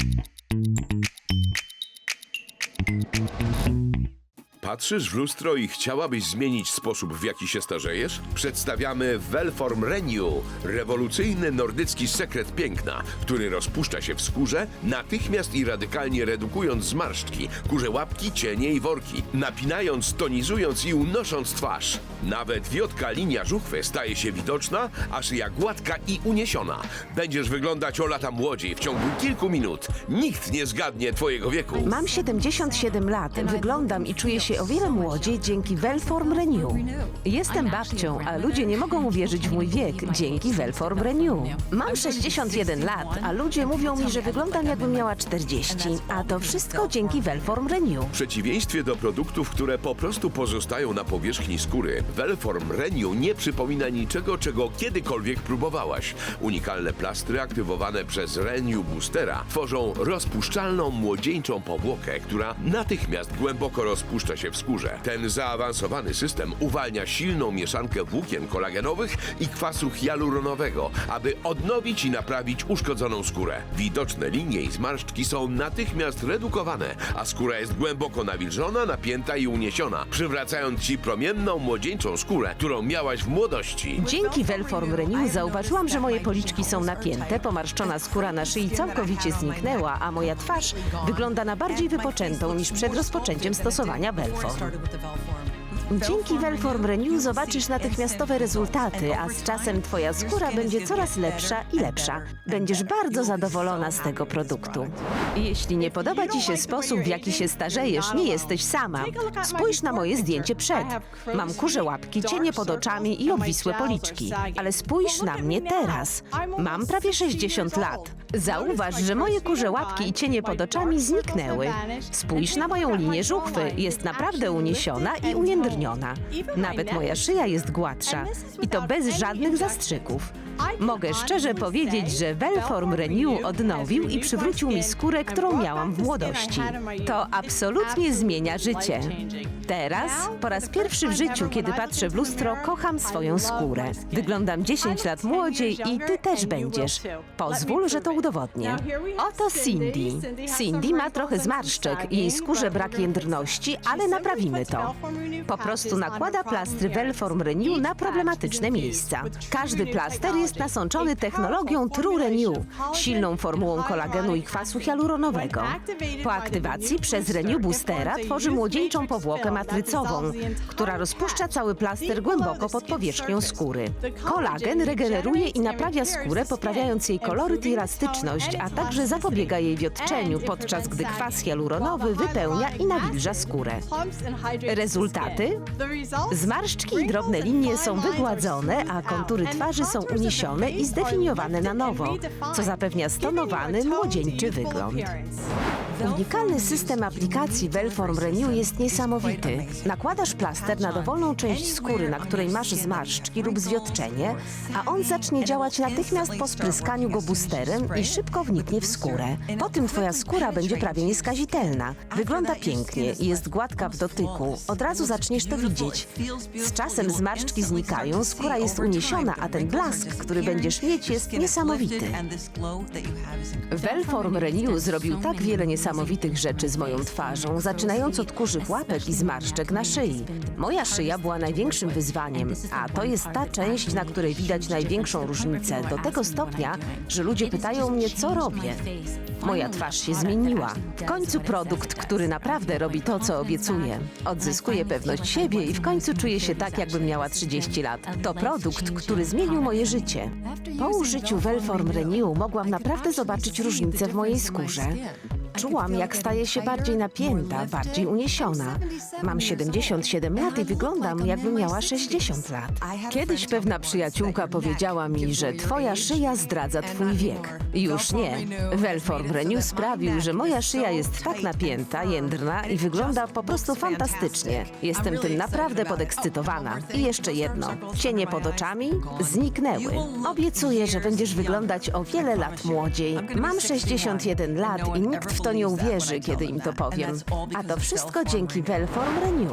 Thank you. Patrzysz w lustro i chciałabyś zmienić sposób, w jaki się starzejesz? Przedstawiamy Velform Renew, rewolucyjny nordycki sekret piękna, który rozpuszcza się w skórze, natychmiast i radykalnie redukując zmarszczki, kurze łapki, cienie i worki, napinając, tonizując i unosząc twarz. Nawet wiotka linia żuchwy staje się widoczna, a szyja gładka i uniesiona. Będziesz wyglądać o lata młodziej w ciągu kilku minut. Nikt nie zgadnie twojego wieku. Mam 77 lat, wyglądam i czuję się o wiele młodziej dzięki Velform Renew. Jestem babcią, a ludzie nie mogą uwierzyć w mój wiek dzięki Velform Renew. Mam 61 lat, a ludzie mówią mi, że wyglądam jakbym miała 40, a to wszystko dzięki Velform Renew. W przeciwieństwie do produktów, które po prostu pozostają na powierzchni skóry, Velform Renew nie przypomina niczego, czego kiedykolwiek próbowałaś. Unikalne plastry aktywowane przez Renew Boostera tworzą rozpuszczalną, młodzieńczą powłokę, która natychmiast głęboko rozpuszcza się w skórze. Ten zaawansowany system uwalnia silną mieszankę włókien kolagenowych i kwasu hialuronowego, aby odnowić i naprawić uszkodzoną skórę. Widoczne linie i zmarszczki są natychmiast redukowane, a skóra jest głęboko nawilżona, napięta i uniesiona, przywracając ci promienną, młodzieńczą skórę, którą miałaś w młodości. Dzięki Velform Renew zauważyłam, że moje policzki są napięte, pomarszczona skóra na szyi całkowicie zniknęła, a moja twarz wygląda na bardziej wypoczętą niż przed rozpoczęciem stosowania Velform. story started with the valve form. Dzięki Velform Renew zobaczysz natychmiastowe rezultaty, a z czasem twoja skóra będzie coraz lepsza i lepsza. Będziesz bardzo zadowolona z tego produktu. Jeśli nie podoba ci się sposób, w jaki się starzejesz, nie jesteś sama. Spójrz na moje zdjęcie przed. Mam kurze łapki, cienie pod oczami i obwisłe policzki. Ale spójrz na mnie teraz. Mam prawie 60 lat. Zauważ, że moje kurze łapki i cienie pod oczami zniknęły. Spójrz na moją linię żuchwy. Jest naprawdę uniesiona i Nawet moja szyja jest gładsza. I to bez żadnych zastrzyków. Mogę szczerze powiedzieć, że Velform Renew odnowił i przywrócił mi skórę, którą miałam w młodości. To absolutnie zmienia życie. Teraz, po raz pierwszy w życiu, kiedy patrzę w lustro, kocham swoją skórę. Wyglądam 10 lat młodziej i ty też będziesz. Pozwól, że to udowodnię. Oto Cindy. Cindy ma trochę zmarszczek, jej skórze brak jędrności, ale naprawimy to. Po prostu nakłada plastry Velform Renew na problematyczne miejsca. Każdy plaster jest nasączony technologią True Renew, silną formułą kolagenu i kwasu hialuronowego. Po aktywacji przez Renew Boostera tworzy młodzieńczą powłokę matrycową, która rozpuszcza cały plaster głęboko pod powierzchnią skóry. Kolagen regeneruje i naprawia skórę, poprawiając jej koloryt i elastyczność, a także zapobiega jej wiotczeniu, podczas gdy kwas hialuronowy wypełnia i nawilża skórę. Rezultaty? Zmarszczki i drobne linie są wygładzone, a kontury twarzy są uniesione i zdefiniowane na nowo, co zapewnia stonowany, młodzieńczy wygląd. Unikalny system aplikacji Velform Renew jest niesamowity. Nakładasz plaster na dowolną część skóry, na której masz zmarszczki lub zwiotczenie, a on zacznie działać natychmiast po spryskaniu go boosterem i szybko wniknie w skórę. Po tym twoja skóra będzie prawie nieskazitelna. Wygląda pięknie i jest gładka w dotyku. Od razu zaczniesz to widzieć. Z czasem zmarszczki znikają, skóra jest uniesiona, a ten blask, który będziesz mieć, jest niesamowity. Velform Renew zrobił tak wiele niesamowitych rzeczy z moją twarzą, zaczynając od kurzych łapek i zmarszczek na szyi. Moja szyja była największym wyzwaniem, a to jest ta część, na której widać największą różnicę, do tego stopnia, że ludzie pytają mnie, co robię. Moja twarz się zmieniła. W końcu produkt, który naprawdę robi to, co obiecuje. Odzyskuję pewność siebie i w końcu czuję się tak, jakbym miała 30 lat. To produkt, który zmienił moje życie. Po użyciu Velform Renew mogłam naprawdę zobaczyć różnicę w mojej skórze. Czułam, jak staje się bardziej napięta, bardziej uniesiona. Mam 77 lat i wyglądam, jakbym miała 60 lat. Kiedyś pewna przyjaciółka powiedziała mi, że twoja szyja zdradza twój wiek. Już nie. Velform Renew sprawił, że moja szyja jest tak napięta, jędrna i wygląda po prostu fantastycznie. Jestem tym naprawdę podekscytowana. I jeszcze jedno. Cienie pod oczami zniknęły. Obiecuję, że będziesz wyglądać o wiele lat młodziej. Mam 61 lat i nikt w to to nie uwierzy, kiedy im to powiem. A to wszystko dzięki Velform Renew.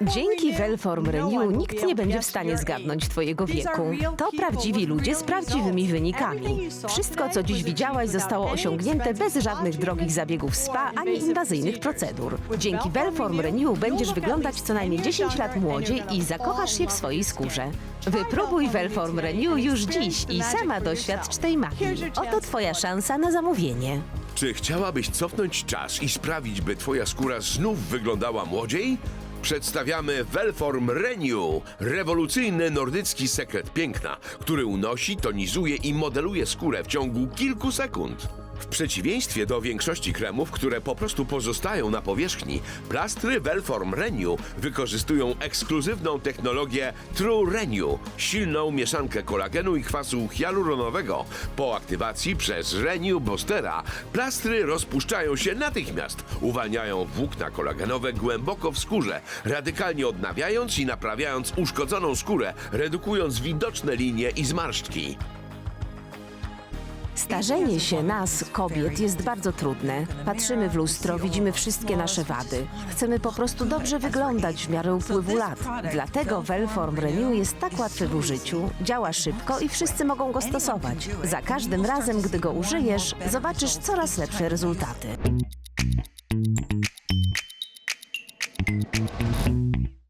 Dzięki Velform Renew nikt nie będzie w stanie zgadnąć twojego wieku. To prawdziwi ludzie z prawdziwymi wynikami. Wszystko, co dziś widziałaś, zostało osiągnięte bez żadnych drogich zabiegów spa ani inwazyjnych procedur. Dzięki Velform Renew będziesz wyglądać co najmniej 10 lat młodziej i zakochasz się w swojej skórze. Wypróbuj Velform Renew już dziś i sama doświadcz tej magii. Oto twoja szansa na zamówienie. Czy chciałabyś cofnąć czas i sprawić, by twoja skóra znów wyglądała młodziej? Przedstawiamy Velform Renew, rewolucyjny nordycki sekret piękna, który unosi, tonizuje i modeluje skórę w ciągu kilku sekund. W przeciwieństwie do większości kremów, które po prostu pozostają na powierzchni, plastry Velform Renew wykorzystują ekskluzywną technologię True Renew, silną mieszankę kolagenu i kwasu hialuronowego. Po aktywacji przez Renew Boostera plastry rozpuszczają się natychmiast, uwalniają włókna kolagenowe głęboko w skórze, radykalnie odnawiając i naprawiając uszkodzoną skórę, redukując widoczne linie i zmarszczki. Starzenie się nas, kobiet, jest bardzo trudne. Patrzymy w lustro, widzimy wszystkie nasze wady. Chcemy po prostu dobrze wyglądać w miarę upływu lat. Dlatego Velform Renew jest tak łatwy w użyciu, działa szybko i wszyscy mogą go stosować. Za każdym razem, gdy go użyjesz, zobaczysz coraz lepsze rezultaty.